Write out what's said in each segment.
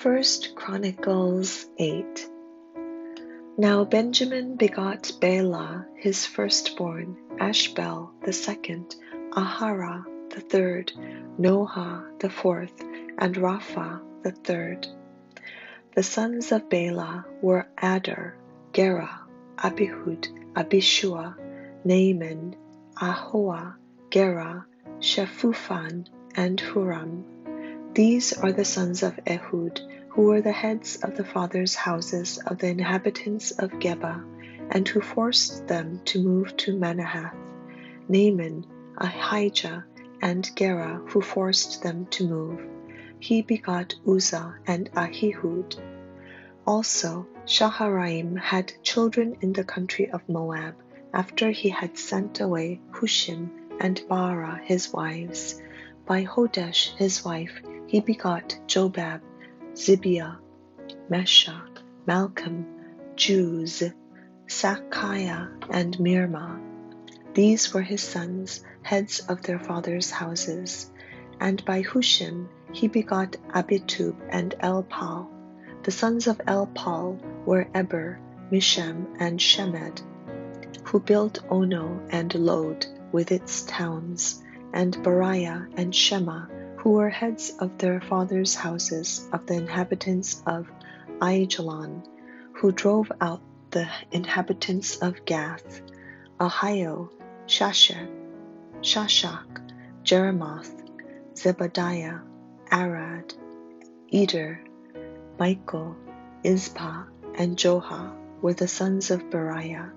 First Chronicles 8 Now Benjamin begot Bela his firstborn, Ashbel the second, Ahara the third, Noah the fourth, and Rapha the third. The sons of Bela were Adar, Gera, Abihud, Abishua, Naaman, Ahoah, Gera, Shephupham, and Huram. These are the sons of Ehud, who were the heads of the fathers' houses of the inhabitants of Geba, and who forced them to move to Manahath. Naaman, Ahijah, and Gera, who forced them to move. He begot Uzzah and Ahihud. Also, Shaharaim had children in the country of Moab, after he had sent away Hushim and Bara his wives. By Hodesh his wife he begot Jobab, Zibiah, Meshach, Malcolm, Juz, Sakiah, and Mirmah. These were his sons, heads of their fathers' houses. And by Hushim he begot Abitub and Elpal. The sons of Elpal were Eber, Mishem, and Shemed, who built Ono and Lod with its towns, and Beriah and Shema, who were heads of their fathers' houses of the inhabitants of Aijalon, who drove out the inhabitants of Gath, Ahio, Shashak, Shashak, Jeremoth, Zebadiah, Arad, Eder, Michael, Ispa, and Joha were the sons of Beriah,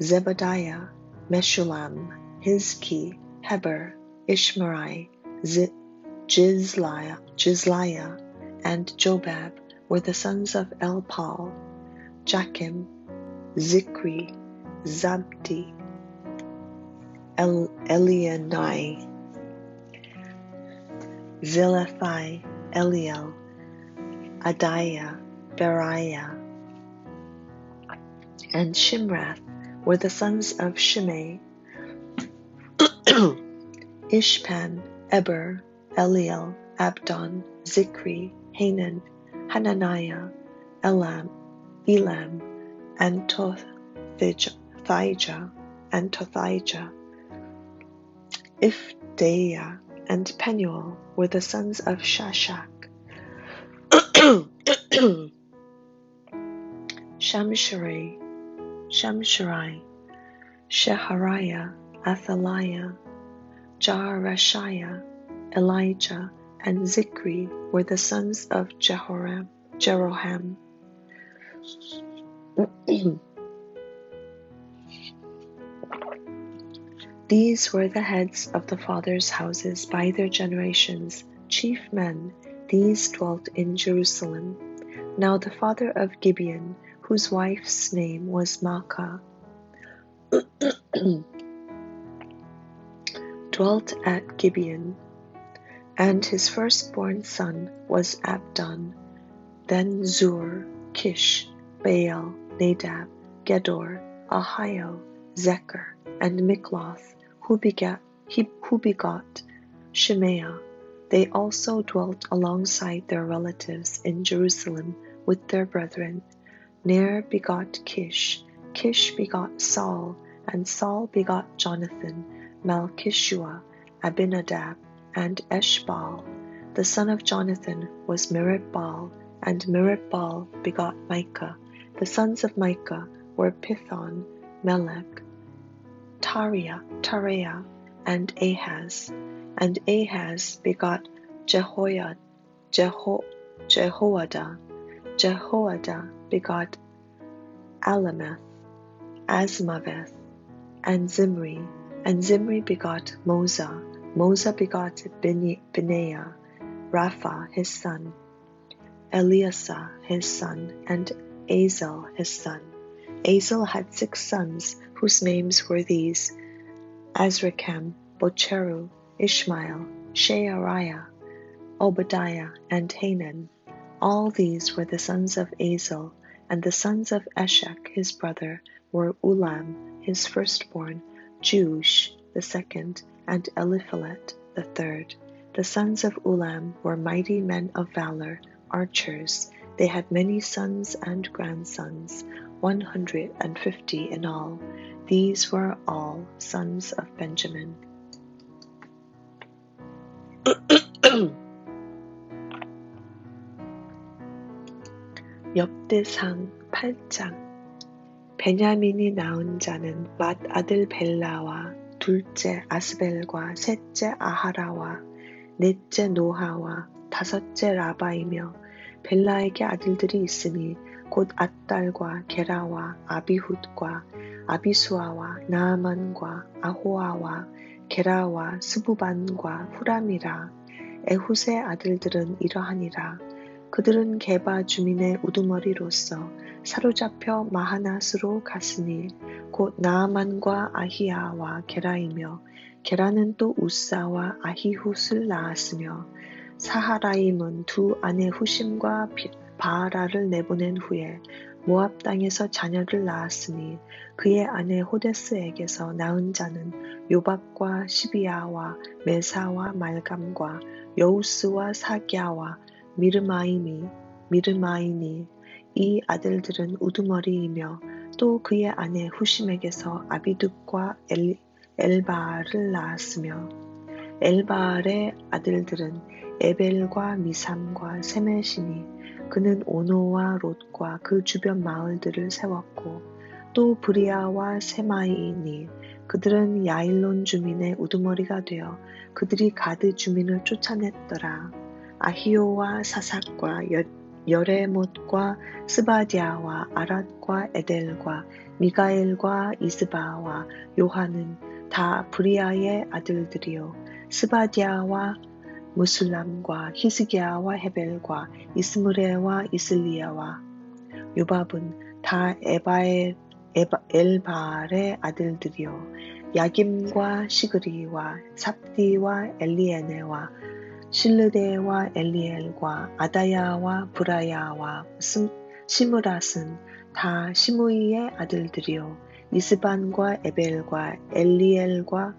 Zebadiah, Meshulam, Hizki, Heber, Ishmerai, Z- Jizliah, and Jobab were the sons of Elpal, Jachim, Zikri, Zabdi, El- Elianai, Zilethai, Eliel, Adiah, Beriah, and Shimrath were the sons of Shimei, Ishpan, Eber, Eliel, Abdon, Zikri, Hanan, Hananiah, Elam, Elam, and Tothijah, and Tothijah. And Penuel were the sons of Shashak. Shamsharai, Shamsharai, Shehariah, Athaliah, Jaarashiah, Elijah, and Zikri were the sons of Jehoram, Jeroham. These were the heads of the fathers' houses by their generations, chief men. These dwelt in Jerusalem. Now the father of Gibeon, whose wife's name was Maacah, dwelt at Gibeon, and his firstborn son was Abdon, then Zur, Kish, Baal, Nadab, Gedor, Ahio, Zechar, and Mikloth, who begat he, who begot Shemaiah. They also dwelt alongside their relatives in Jerusalem with their brethren. Ner begot Kish, Kish begot Saul, and Saul begot Jonathan, Malchishua, Abinadab, and Eshbal, The son of Jonathan was Meribbaal, and Meribbaal begot Micah. The sons of Micah were Pithon, Melech, Tariah, Tariah, and Ahaz. And Ahaz begot Jehoiada, Jeho, Jehoiada. Begot Alameth, Azmaveth, and Zimri. And Zimri begot Moza. Moza begot Benaiah, Rapha his son, Eleasah his son, and Azel his son. Azel had six sons, whose names were these Azrikam, Bocheru, Ishmael, Sheariah, Obadiah, and Hanan. All these were the sons of Azel, and the sons of Eshek his brother were Ulam his firstborn, Jush the second, and Eliphalet the third. The sons of Ulam were mighty men of valor, archers. They had many sons and grandsons, one hundred and fifty in all. These were all sons of Benjamin. 역대상 8장 베냐민이 낳은 자는 맏 아들 벨라와 둘째 아스벨과 셋째 아하라와 넷째 노하와 다섯째 라바이며 벨라에게 아들들이 있으니 곧 앗달과 게라와 아비훗과 아비수아와 나아만과 아호아와 게라와 스부반과 후람이라. 에훗의 아들들은 이러하니라. 그들은 게바 주민의 우두머리로서 사로잡혀 마하낫으로 갔으니 곧 나아만과 아히야와 게라이며 게라는 또 우사와 아히훗을 낳았으며 사하라임은 두 아내 후심과 바하라를 내보낸 후에 모압 땅에서 자녀를 낳았으니 그의 아내 호데스에게서 낳은 자는 요밥과 시비야와 메사와 말감과 여우스와 사기야와 미르마이미 미르마이니 이 아들들은 우두머리이며 또 그의 아내 후심에게서 아비둑과 엘, 엘바알을 낳았으며 엘바알의 아들들은 에벨과 미삼과 세메시니 그는 오노와 롯과 그 주변 마을들을 세웠고 또 브리아와 세마이니 그들은 야일론 주민의 우두머리가 되어 그들이 가드 주민을 쫓아냈더라. 아히오와 사삭과 여 레못과 스바디아와 아랏과 에델과 미가엘과 이스바와 요한은 다 브리아의 아들들이요. 스바디아와 무슬람과 히스기야와 헤벨과 이스무레와 이슬리야와 요밥은 다 에바의 에바, 엘바알의 아들들이요. 야김과 시그리와 삽디와 엘리에네와 실르데와 엘리엘과 아다야와 브라야와 시므랏은 다 시므이의 아들들이요. 이스반과 에벨과 엘리엘과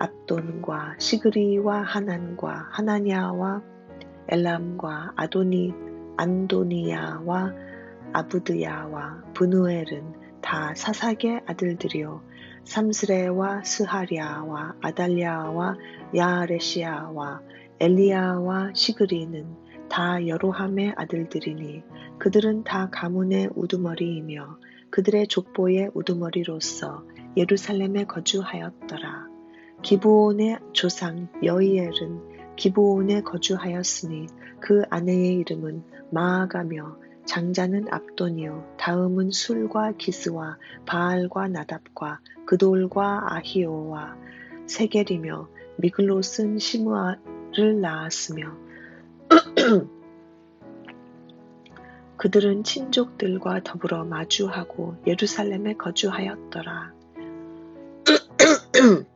압돈과 시그리와 하난과 하나냐와 엘람과 아도니 안도니야와 아부드야와 브누엘은 다 사삭의 아들들이요 삼스레와 스하리아와 아달리아와 야아레시아와 엘리야와 시그리는 다 여로함의 아들들이니 그들은 다 가문의 우두머리이며 그들의 족보의 우두머리로서 예루살렘에 거주하였더라. 기브온의 조상 여이엘은 기브온에 거주하였으니 그 아내의 이름은 마아가며 장자는 압돈이요 다음은 술과 기스와 바알과 나답과 그돌과 아히오와 세겔이며 미글롯은 시므아를 낳았으며 그들은 친족들과 더불어 마주하고 예루살렘에 거주하였더라.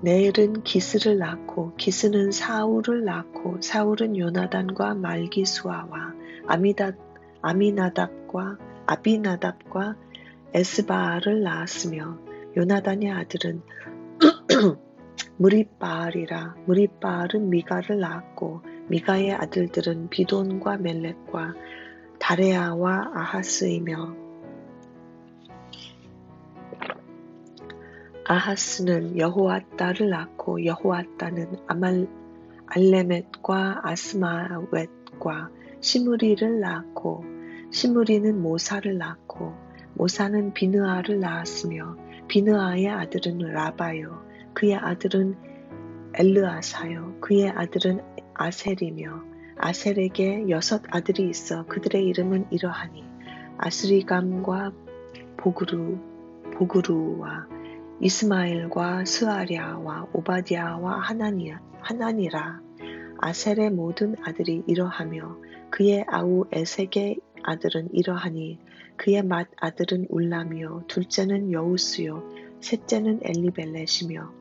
네일은 기스를 낳고 기스는 사울을 낳고 사울은 요나단과 말기수아와 아미다, 아미나답과 아비나답과 에스바알을 낳았으며 요나단의 아들은 무리바알이라 무리바알은 미가를 낳았고 미가의 아들들은 비돈과 멜렉과 다레아와 아하스이며 아하스는 여호와따를 낳고 여호와따는 아말 알레멧과 아스마웻과 시므리를 낳고 시므리는 모사를 낳고 모사는 비느아를 낳았으며 비느아의 아들은 라바요. 그의 아들은 엘르아사요. 그의 아들은 아셀이며 아셀에게 여섯 아들이 있어 그들의 이름은 이러하니 아스리감과 보그루 보그루와 이스마엘과 스아랴와 오바디아와 하나니아, 하나니라. 아셀의 모든 아들이 이러하며 그의 아우 에색의 아들은 이러하니 그의 맏 아들은 울람이요. 둘째는 여우스요. 셋째는 엘리벨렛이며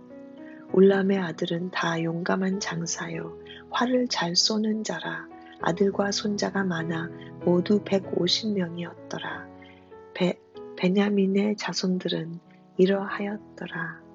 울람의 아들은 다 용감한 장사요. 활을 잘 쏘는 자라. 아들과 손자가 많아 모두 150명이었더라. 베, 베냐민의 자손들은 이러하였더라.